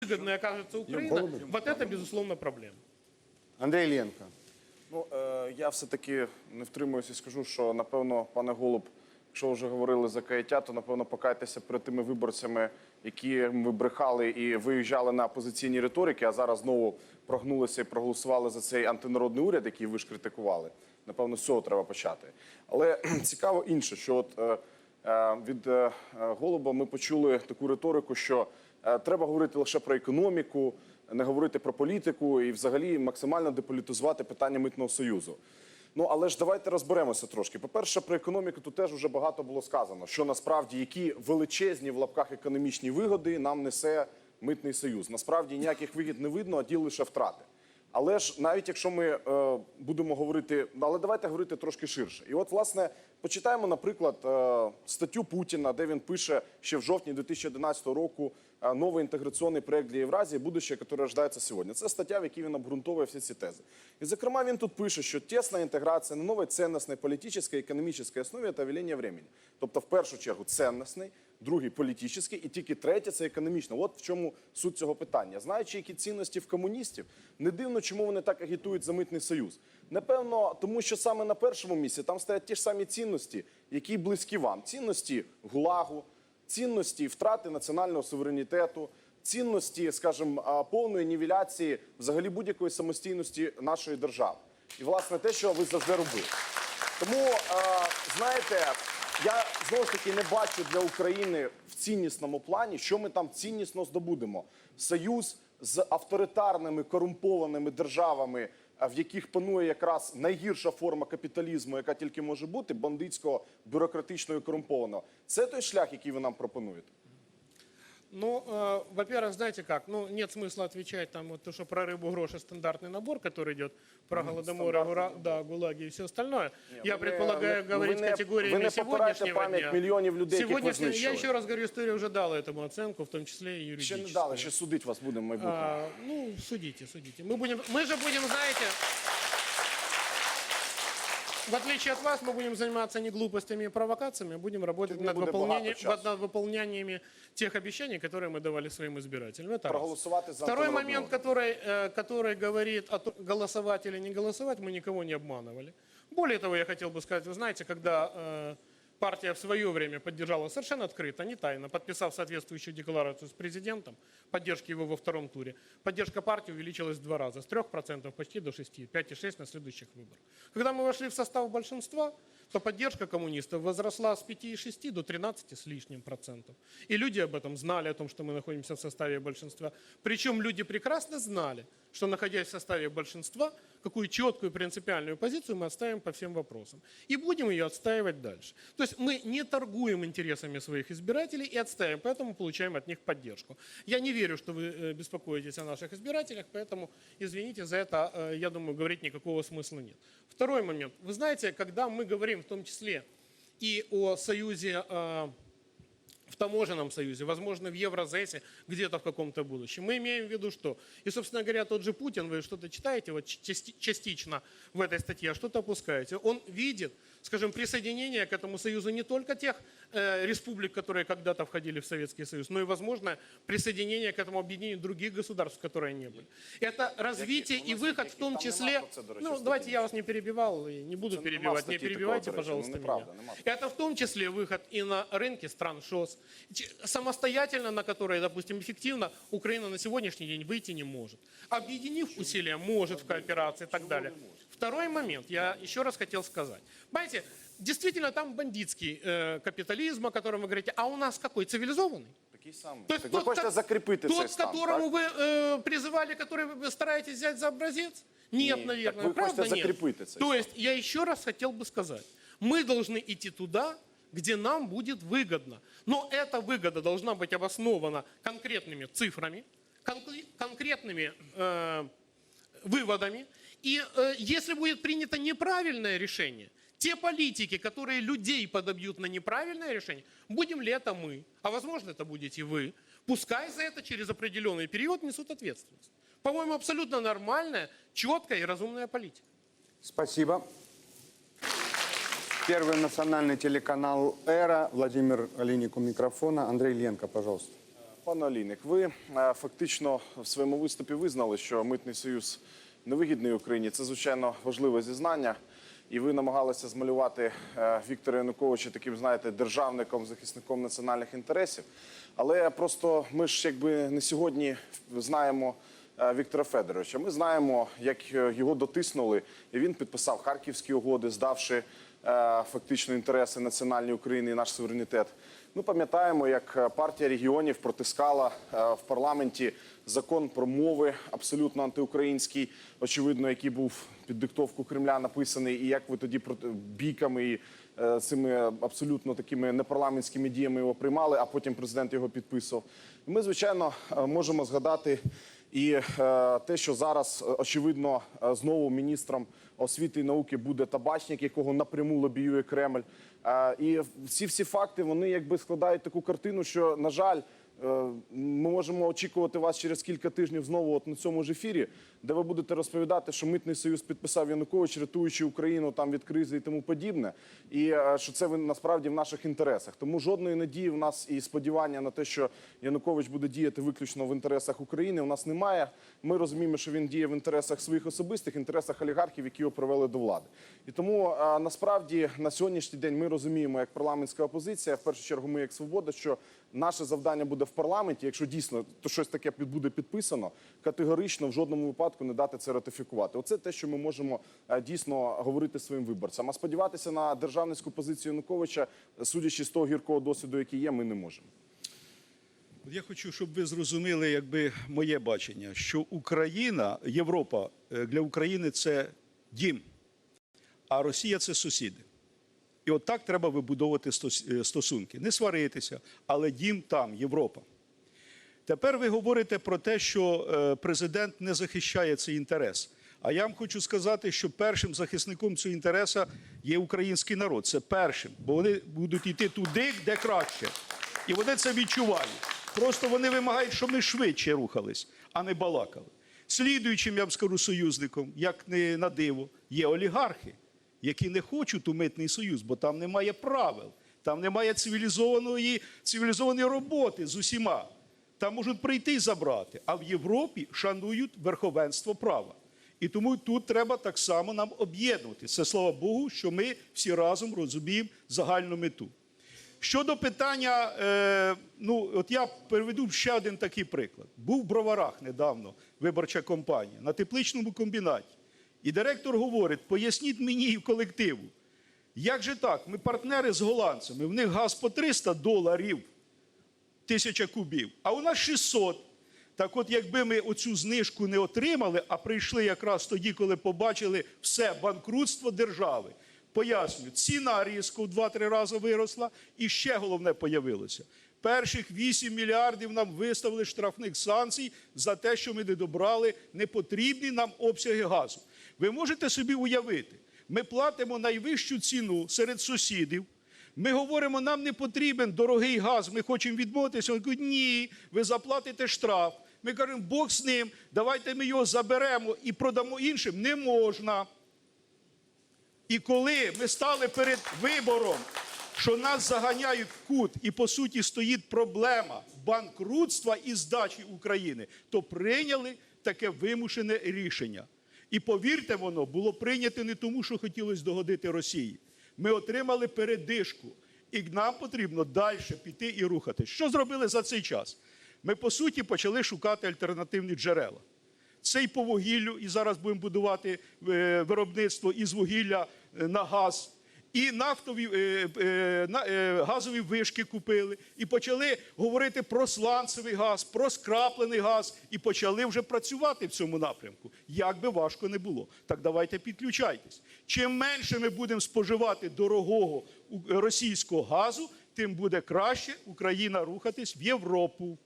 выгодной окажется Украина, вот это, безусловно, проблема. Андрій Іллєнко. Ну, е, я все-таки не втримуюся і скажу, що напевно, пане Голуб, якщо вже говорили за каяття, то напевно покайтеся перед тими виборцями, які ви брехали і виїжджали на опозиційні риторики, а зараз знову прогнулися і проголосували за цей антинародний уряд, який ви ж критикували. Напевно, з цього треба почати. Але цікаво інше, що от е, е, від е, е, Голуба ми почули таку риторику, що треба говорити лише про економіку, не говорити про політику і взагалі максимально деполітизувати питання митного союзу. Ну але ж давайте розберемося трошки. По-перше, про економіку тут теж вже багато було сказано, що насправді які величезні в лапках економічні вигоди нам несе митний союз. Насправді ніяких вигід не видно, а ті лише втрати. Але ж навіть якщо ми е, будемо говорити, але давайте говорити трошки ширше. І от, власне, почитаємо, наприклад, е, статтю Путіна, де він пише ще в жовтні 2011 року е, новий інтеграційний проект для Євразії, будущее, яке рождається сьогодні. Це стаття, в якій він обґрунтовує всі ці тези. І, зокрема, він тут пише, що тісна інтеграція на новій цінностній, політичній, економічній основі та веління времени. Тобто, в першу чергу, цінностний, другий політичний, і тільки третє це економічно. От в чому суть цього питання. Знаючи, які цінності в комуністів, не дивно, чому вони так агітують за митний союз. Напевно, тому що саме на першому місці там стоять ті ж самі цінності, які близькі вам: цінності гулагу, цінності втрати національного суверенітету. Цінності, скажімо, повної нівеляції взагалі будь-якої самостійності нашої держави, і власне те, що ви завжди робили. Тому знаєте, знову ж таки не бачу для України в ціннісному плані, що ми там ціннісно здобудемо. Союз з авторитарними корумпованими державами, е, в яких панує якраз найгірша форма капіталізму, яка тільки може бути бандитського, бюрократичного корумпованого. Це той шлях, який ви нам пропонуєте. Ну, э, во-первых, знаете как, ну, нет смысла отвечать там вот то, что про рыбу гроши стандартный набор, который идет, про голодоморы, гура- да, гулаги и все остальное. Я вы не- предполагаю вы- говорить вы не- категориями вы не попираете сегодняшнего память дня. миллионов людей, яких ви Сегодняшнего- я знищили. еще раз говорю, история уже дала этому оценку, в том числе и Ще юридическую. не дали, ще судить вас будемо в майбутньому. А, ну, судите, судите. Мы, будем, мы же будем, знаете, в отличие от вас, мы будем заниматься не глупостями и провокациями, а будем работать Тут не над, буде выполнением, багато часу. над выполнениями тех обещаний, которые мы давали своим избирателям. Это раз. Проголосувати за Второй антинародний момент, уряд. который, э, который говорит о том, голосовать или не голосовать, мы никого не обманывали. Более того, я хотел бы сказать, вы знаете, когда э, партия в свое время поддержала совершенно открыто, не тайно, подписав соответствующую декларацию с президентом, поддержки его во втором туре, поддержка партии увеличилась в два раза, с 3% почти до 6, 5,6 на следующих выборах. Когда мы вошли в состав большинства, то поддержка коммунистов возросла с 5,6 до 13 с лишним процентов. И люди об этом знали, о том, что мы находимся в составе большинства. Причем люди прекрасно знали, что находясь в составе большинства, какую четкую принципиальную позицию мы отставим по всем вопросам. И будем ее отстаивать дальше. То есть мы не торгуем интересами своих избирателей и отстаиваем, поэтому получаем от них поддержку. Я не верю, что вы э, беспокоитесь о наших избирателях, поэтому, извините за это, э, я думаю, говорить никакого смысла нет. Второй момент. Вы знаете, когда мы говорим в том числе и о союзе э, в таможенном союзе, возможно, в Евразесе, где-то в каком-то будущем. Мы имеем в виду что? И, собственно говоря, тот же Путин, вы что-то читаете вот части- частично в этой статье, а что-то опускаете. Он видит, скажем, присоединение к этому союзу не только тех э, республик, которые когда-то входили в Советский Союз, но и, возможно, присоединение к этому объединению других государств, которые не были. Это развитие У и нас выход таких- в том там нема числе... про це, до речі, Ну, статті. давайте я вас не перебивал и не буду Це нема перебивать. Не статті перебивайте, такого, до речі, ну, пожалуйста, неправда, меня. нема. Это в том числе выход и на рынки стран ШОС, Ч- самостоятельно на которые, допустим, эффективно Украина на сегодняшний день выйти не может. Объединив усилия, может в кооперации и так далее. Второй момент, я еще раз хотел сказать. Понимаете, действительно там бандитский э, капитализм, о котором вы говорите, а у нас какой? Цивилизованный? Такий самий. То есть Так ви хочете ко- закріпити тот, цей стан, которому так? вы э, призывали, который вы стараетесь взять за образец? Нет, Нет. наверное. Так вы правда нет? закрепить это, То есть я еще раз хотел бы сказать, мы должны идти туда, где нам будет выгодно. Но эта выгода должна быть обоснована конкретными цифрами, конкре- конкретными э, выводами. И э, если будет принято неправильное решение, те политики, которые людей подобьют на неправильное решение, будем ли это мы, а возможно это будете вы, пускай за это через определенный период несут ответственность. По-моему, абсолютно нормальная, четкая и разумная политика. Спасибо. Первый национальный телеканал «Эра». Владимир Олейник у микрофона. Андрей Ленко, пожалуйста. Пане Олійник, ви е, фактично в своєму виступі визнали, що митний союз невигідний Україні. Це звичайно важливе зізнання. І ви намагалися змалювати е, Віктора Януковича таким, знаєте, державником, захисником національних інтересів. Але просто ми ж якби не сьогодні знаємо е, Віктора Федоровича. Ми знаємо, як е, його дотиснули, і він підписав харківські угоди, здавши е, фактично інтереси національної України і наш суверенітет. Ми пам'ятаємо, як е, партія регіонів протискала е, в парламенті закон про мови, абсолютно антиукраїнський, очевидно, який був під диктовку Кремля написаний, і як ви тоді бійками і е, цими абсолютно такими непарламентськими діями його приймали, а потім президент його підписував. Ми, звичайно, е, можемо згадати і е, те, що зараз е, очевидно е, знову міністром освіти і науки буде табачник, якого напряму лобіює Кремль. І всі всі факти вони якби складають таку картину, що на жаль. Ми можемо очікувати вас через кілька тижнів знову от на цьому ж ефірі, де ви будете розповідати, що митний союз підписав Янукович, рятуючи Україну там від кризи і тому подібне, і е, що це насправді в наших інтересах. Тому жодної надії в нас і сподівання на те, що Янукович буде діяти виключно в інтересах України, у нас немає. Ми розуміємо, що він діє в інтересах своїх особистих, інтересах олігархів, які його привели до влади. І тому е, насправді на сьогоднішній день ми розуміємо, як парламентська опозиція, в першу чергу, ми як свобода, що наше завдання буде в парламенті, якщо дійсно то щось таке буде підписано, категорично в жодному випадку не дати це ратифікувати. Оце те, що ми можемо е, дійсно говорити своїм виборцям. А сподіватися на державницьку позицію Януковича, судячи з того гіркого досвіду, який є, ми не можемо. Я хочу, щоб ви зрозуміли, якби моє бачення, що Україна, Європа е, для України це дім, а Росія це сусіди. І от так треба вибудовувати е, стосунки. Не сваритися, але дім там, Європа. Тепер ви говорите про те, що е, президент не захищає цей інтерес. А я вам хочу сказати, що першим захисником цього інтересу є український народ. Це першим, бо вони будуть йти туди, де краще. І вони це відчувають. Просто вони вимагають, щоб ми швидше рухались, а не балакали. Слідуючим, я вам скажу, союзником, як не на диво, є олігархи, які не хочуть у митний союз, бо там немає правил, там немає цивілізованої, цивілізованої роботи з усіма. Там можуть прийти і забрати. А в Європі шанують верховенство права. І тому тут треба так само нам об'єднувати. Це слава Богу, що ми всі разом розуміємо загальну мету. Щодо питання, е, ну от я приведу ще один такий приклад. Був в Броварах недавно виборча кампанія на тепличному комбінаті. І директор говорить: поясніть мені і колективу, як же так? Ми партнери з голландцями, в них газ по 300 доларів тисяча кубів, а у нас 600. Так от, якби ми оцю знижку не отримали, а прийшли якраз тоді, коли побачили все банкрутство держави. Пояснюю, ціна різко в 2-3 рази виросла, і ще головне появилося. Перших 8 мільярдів нам виставили штрафних санкцій за те, що ми не добрали непотрібні нам обсяги газу. Ви можете собі уявити, ми платимо найвищу ціну серед сусідів. Ми говоримо, нам не потрібен дорогий газ, ми хочемо відмовитися. Вони кажуть, ні, ви заплатите штраф. Ми кажемо, Бог з ним, давайте ми його заберемо і продамо іншим. Не можна. І коли ми стали перед вибором, що нас заганяють в кут, і по суті стоїть проблема банкрутства і здачі України, то прийняли таке вимушене рішення. І повірте, воно було прийнято не тому, що хотілося догодити Росії. Ми отримали передишку, і нам потрібно далі піти і рухати. Що зробили за цей час? Ми по суті почали шукати альтернативні джерела. Це і по вугіллю, і зараз будемо будувати е, виробництво із вугілля е, на газ. І нафтові е, е, е, газові вишки купили, і почали говорити про сланцевий газ, про скраплений газ, і почали вже працювати в цьому напрямку. Як би важко не було. Так давайте підключайтесь. Чим менше ми будемо споживати дорогого російського газу, тим буде краще Україна рухатись в Європу.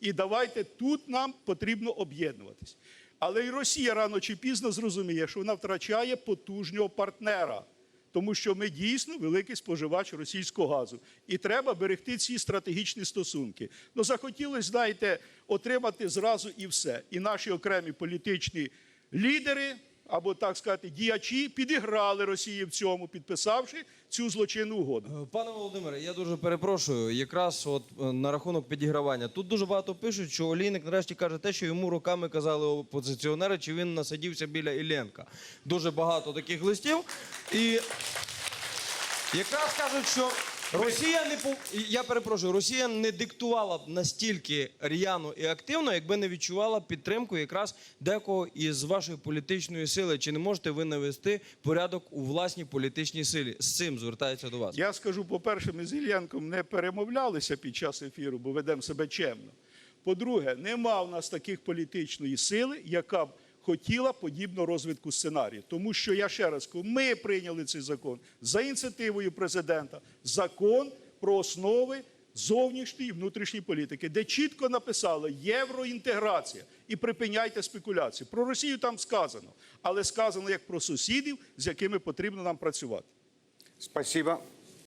І давайте тут нам потрібно об'єднуватись. Але і Росія рано чи пізно зрозуміє, що вона втрачає потужного партнера, тому що ми дійсно великий споживач російського газу. І треба берегти ці стратегічні стосунки. Ну, захотілося, знаєте, отримати зразу і все. І наші окремі політичні лідери, або так сказати, діячі підіграли Росії в цьому, підписавши цю злочинну угоду. Е, Пане Володимире, я дуже перепрошую. Якраз от е, на рахунок підігравання. Тут дуже багато пишуть, що Олійник нарешті каже те, що йому роками казали опозиціонери, чи він насадівся біля Іллєнка. Дуже багато таких листів. І якраз кажуть, що Росія не пов- я перепрошую, Росія не диктувала б настільки р'яно і активно, якби не відчувала підтримку якраз декого із вашої політичної сили. Чи не можете ви навести порядок у власній політичній силі? З цим звертається до вас. Я скажу, по-перше, ми з Іллєнком не перемовлялися під час ефіру, бо ведемо себе чемно. По-друге, нема в нас таких політичної сили, яка б хотіла подібного розвитку сценарію. Тому що я ще раз кажу, ми прийняли цей закон за ініціативою президента. Закон про основи зовнішньої і внутрішньої політики, де чітко написано євроінтеграція і припиняйте спекуляції. Про Росію там сказано, але сказано як про сусідів, з якими потрібно нам працювати. Спасибо.